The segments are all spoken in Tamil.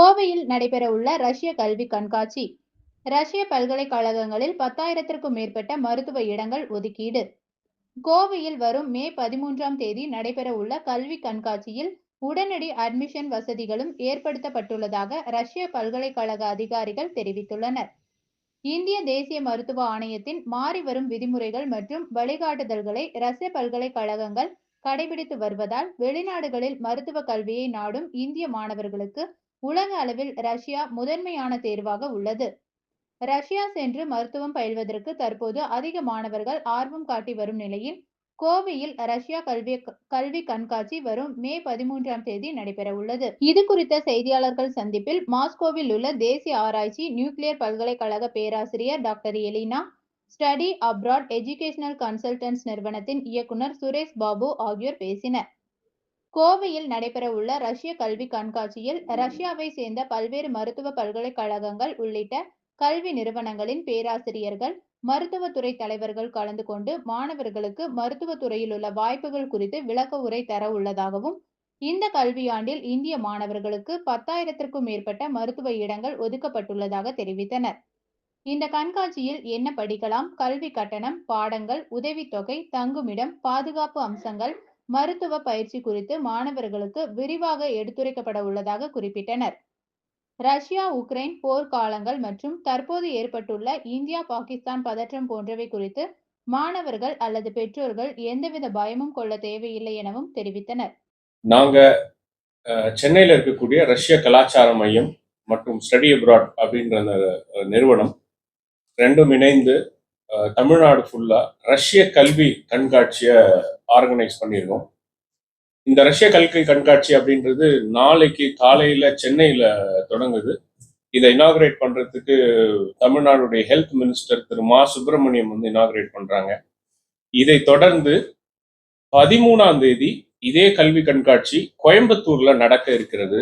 கோவையில் நடைபெறவுள்ள ரஷ்ய கல்வி கண்காட்சி. ரஷ்ய பல்கலைக்கழகங்களில் பத்தாயிரத்திற்கும் மேற்பட்ட மருத்துவ இடங்கள் ஒதுக்கீடு. கோவையில் வரும் மே பதிமூன்றாம் தேதி நடைபெறவுள்ள கல்வி கண்காட்சியில் உடனடி அட்மிஷன் வசதிகளும் ஏற்படுத்தப்பட்டுள்ளதாக ரஷ்ய பல்கலைக்கழக அதிகாரிகள் தெரிவித்துள்ளனர். இந்திய தேசிய மருத்துவ ஆணையத்தின் மாறி வரும் விதிமுறைகள் மற்றும் வழிகாட்டுதல்களை ரஷ்ய பல்கலைக்கழகங்கள் கடைபிடித்து வருவதால் வெளிநாடுகளில் மருத்துவ கல்வியை நாடும் இந்திய மாணவர்களுக்கு உலக அளவில் ரஷ்யா முதன்மையான தேர்வாக உள்ளது. ரஷ்யா சென்று மருத்துவம் பயில்வதற்கு தற்போது அதிக மாணவர்கள் ஆர்வம் காட்டி வரும் நிலையில் கோவையில் ரஷ்யா கல்வி கல்வி கண்காட்சி வரும் மே பதிமூன்றாம் தேதி நடைபெற உள்ளது இது குறித்த செய்தியாளர்கள் சந்திப்பில் மாஸ்கோவில் உள்ள தேசிய ஆராய்ச்சி நியூக்ளியர் பல்கலைக்கழக பேராசிரியர் doctor Elina study abroad educational consultants நிறுவனத்தின் இயக்குனர் சுரேஷ் பாபு ஆகியோர் பேசினர். கோவையில் நடைபெறவுள்ள ரஷ்ய கல்வி கண்காட்சியில் ரஷ்யாவை சேர்ந்த பல்வேறு மருத்துவ பல்கலைக்கழகங்கள் உள்ளிட்ட கல்வி நிறுவனங்களின் பேராசிரியர்கள் மருத்துவத்துறை தலைவர்கள் கலந்து கொண்டு மாணவர்களுக்கு மருத்துவத் துறையில் உள்ள வாய்ப்புகள் குறித்து விளக்க உரை தர உள்ளதாகவும் இந்த கல்வியாண்டில் இந்திய மாணவர்களுக்கு பத்தாயிரத்திற்கும் மேற்பட்ட மருத்துவ இடங்கள் ஒதுக்கப்பட்டுள்ளதாக தெரிவித்தனர். இந்த கண்காட்சியில் என்ன படிக்கலாம் கல்வி கட்டணம் பாடங்கள் உதவித்தொகை தங்குமிடம் பாதுகாப்பு அம்சங்கள் மருத்துவ பயிற்சி குறித்து மாணவர்களுக்கு விரிவாக எடுத்துரைக்கப்பட உள்ளதாக குறிப்பிட்டனர். ரஷ்யா உக்ரைன் போர்க்காலங்கள் மற்றும் தற்போது ஏற்பட்டுள்ள இந்தியா பாகிஸ்தான் பதற்றம் போன்றவை குறித்து மாணவர்கள் அல்லது பெற்றோர்கள் எந்தவித பயமும் கொள்ள தேவையில்லை எனவும் தெரிவித்தனர். நாங்க சென்னையில் இருக்கக்கூடிய ரஷ்ய கலாச்சார மையம் மற்றும் ஸ்டடி அப்ராட் அப்படின்ற நிறுவனம் ரெண்டும் இணைந்து தமிழ்நாடு ஃபுல்லாக ரஷ்ய கல்வி கண்காட்சியை ஆர்கனைஸ் பண்ணியிருக்கோம் இந்த ரஷ்ய கல்வி கண்காட்சி அப்படின்றது நாளைக்கு காலையில் சென்னையில் தொடங்குது. இதை இனாகிரேட் பண்றதுக்கு தமிழ்நாடுடைய ஹெல்த் மினிஸ்டர் திரு மா சுப்பிரமணியம் வந்து இனாகிரேட் பண்றாங்க. இதை தொடர்ந்து பதிமூணாம் தேதி இதே கல்வி கண்காட்சி கோயம்புத்தூர்ல நடக்க இருக்கிறது.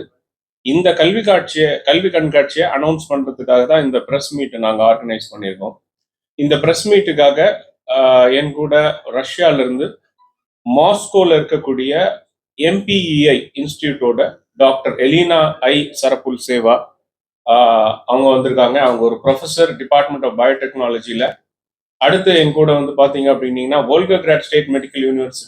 இந்த கல்வி காட்சியை கல்வி கண்காட்சியை அனௌன்ஸ் பண்றதுக்காக தான் இந்த ப்ரெஸ் மீட்டை நாங்கள் ஆர்கனைஸ் பண்ணியிருக்கோம் இந்த பிரஸ் மீட்டுக்காக என் கூட ரஷ்யால இருந்து மாஸ்கோல இருக்கக்கூடிய எம்பிஇஐ இன்ஸ்டியூட்டோட டாக்டர் எலினா ஐ சரப்புல் சேவா அவங்க வந்திருக்காங்க. அவங்க ஒரு ப்ரொஃபசர் டிபார்ட்மெண்ட் ஆஃப் பயோடெக்னாலஜியில் அடுத்து என் கூட வந்து பாத்தீங்க அப்படின்னீங்கன்னா வோல்கோகிராட் ஸ்டேட் மெடிக்கல் யூனிவர்சிட்டி